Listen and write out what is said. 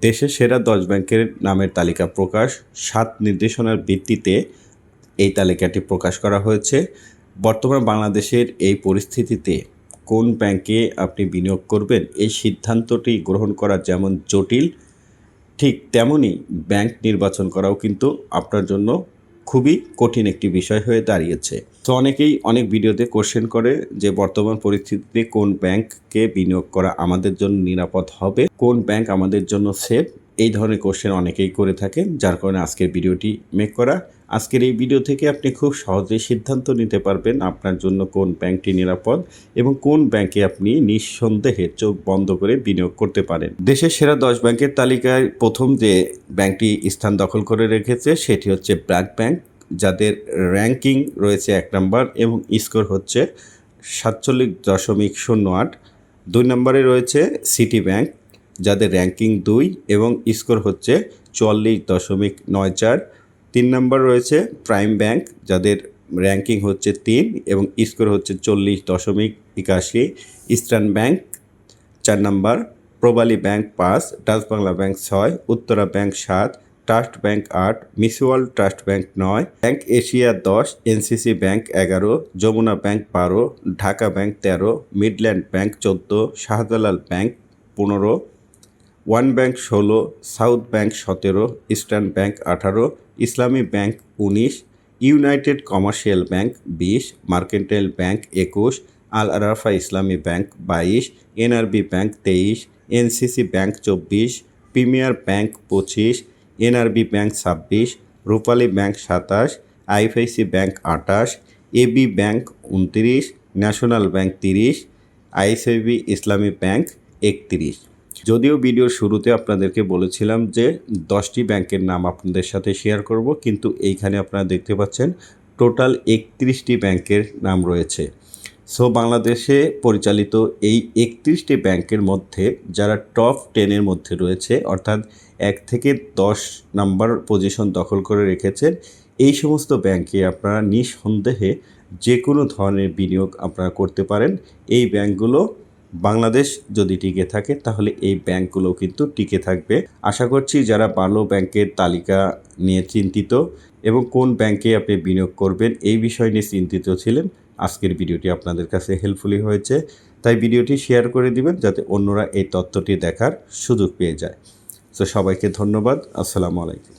দেশের সেরা দশ ব্যাংকের নামের তালিকা প্রকাশ, সাত নির্দেশনার ভিত্তিতে এই তালিকাটি প্রকাশ করা হয়েছে। বর্তমান বাংলাদেশের এই পরিস্থিতিতে কোন ব্যাংকে আপনি বিনিয়োগ করবেন, এই সিদ্ধান্তটি গ্রহণ করা যেমন জটিল, ঠিক তেমনই ব্যাংক নির্বাচন করাও কিন্তু আপনার জন্য খুবই কঠিন একটি বিষয় হয়ে দাঁড়িয়েছে। তো অনেকেই অনেক ভিডিওতে কোশ্চেন করে যে বর্তমান পরিস্থিতিতে কোন ব্যাংককে বিনিয়োগ করা আমাদের জন্য নিরাপদ হবে, কোন ব্যাংক আমাদের জন্য সেফ এই ধরনের কোশ্চেন অনেকেই করে থাকেন, যার কারণে আজকের ভিডিওটি মেক করা। আজকের এই ভিডিও থেকে আপনি খুব সহজেই সিদ্ধান্ত নিতে পারবেন আপনার জন্য কোন ব্যাংকটি নিরাপদ এবং কোন ব্যাংকে আপনি নিঃসন্দেহে চোখ বন্ধ করে বিনিয়োগ করতে পারেন। দেশের সেরা দশ ব্যাংকের তালিকায় প্রথম যে ব্যাংকটি স্থান দখল করে রেখেছে, সেটি হচ্ছে ব্র্যাক ব্যাংক, যাদের র্যাঙ্কিং রয়েছে এক নম্বর এবং স্কোর হচ্ছে সাতচল্লিশ দশমিক শূন্য আট। দুই নম্বরে রয়েছে সিটি ব্যাংক যাদের র্যাঙ্কিং দুই এবং স্কোর হচ্ছে চুয়াল্লিশ দশমিক নয় চার। তিন নম্বর রয়েছে প্রাইম ব্যাংক যাদের র্যাঙ্কিং হচ্ছে তিন এবং স্কোর হচ্ছে চল্লিশ দশমিক একাশি। ইস্টার্ন ব্যাংক চার নম্বর প্রবালী ব্যাংক পাঁচ ডাচ বাংলা ব্যাংক ছয় উত্তরা ব্যাংক সাত ট্রাস্ট ব্যাংক আট মিউচুয়াল ট্রাস্ট ব্যাংক নয় ব্যাংক এশিয়া দশ এনসিসি ব্যাংক এগারো যমুনা ব্যাংক বারো ঢাকা ব্যাংক তেরো মিডল্যান্ড ব্যাংক চোদ্দ শাহজালাল ব্যাংক পনেরো। ওয়ান ব্যাংক ষোলো, সাউথ ব্যাংক সতেরো, ইস্টার্ন ব্যাংক আঠারো, ইসলামী ব্যাংক উনিশ, ইউনাইটেড কমার্শিয়াল ব্যাংক বিশ, মার্কেন্টাইল ব্যাংক একুশ, আল আরাফা ইসলামী ব্যাংক বাইশ, এনআরবি ব্যাংক তেইশ, এনসিসি ব্যাংক চব্বিশ, প্রিমিয়ার ব্যাংক পঁচিশ, এনআরবি ব্যাংক ছাব্বিশ, রূপালী ব্যাংক সাতাশ, আইএফআইসি ব্যাংক আটাশ এবি ব্যাংক উনত্রিশ, ন্যাশনাল ব্যাংক তিরিশ, আইএসআইবি ইসলামী ব্যাংক একত্রিশ। যদিও ভিডিওর শুরুতে আপনাদেরকে বলেছিলাম যে দশটি ব্যাংকের নাম আপনাদের সাথে শেয়ার করব, কিন্তু এইখানে আপনারা দেখতে পাচ্ছেন টোটাল একত্রিশটি ব্যাংকের নাম রয়েছে। সো বাংলাদেশে পরিচালিত এই একত্রিশটি ব্যাংকের মধ্যে যারা টপ টেনের মধ্যে রয়েছে, অর্থাৎ এক থেকে দশ নাম্বার পজিশন দখল করে রেখেছেন, এই সমস্ত ব্যাংকে আপনারা নিঃসন্দেহে যে কোনো ধরনের বিনিয়োগ আপনারা করতে পারেন। এই ব্যাংকগুলো বাংলাদেশ যদি টিকে থাকে, তাহলে এই ব্যাংকগুলো কিন্তু টিকে থাকবে। আশা করছি যারা ভালো ব্যাংকের তালিকা নিয়ে চিন্তিত এবং কোন ব্যাংকে আপনি বিনিয়োগ করবেন, এই বিষয় নিয়ে চিন্তিত ছিলেন, আজকের ভিডিওটি আপনাদের কাছে হেল্পফুলি হয়েছে। তাই ভিডিওটি শেয়ার করে দিবেন যাতে অন্যরা এই তথ্যটি দেখার সুযোগ পেয়ে যায়। তো সবাইকে ধন্যবাদ, আসসালামু আলাইকুম।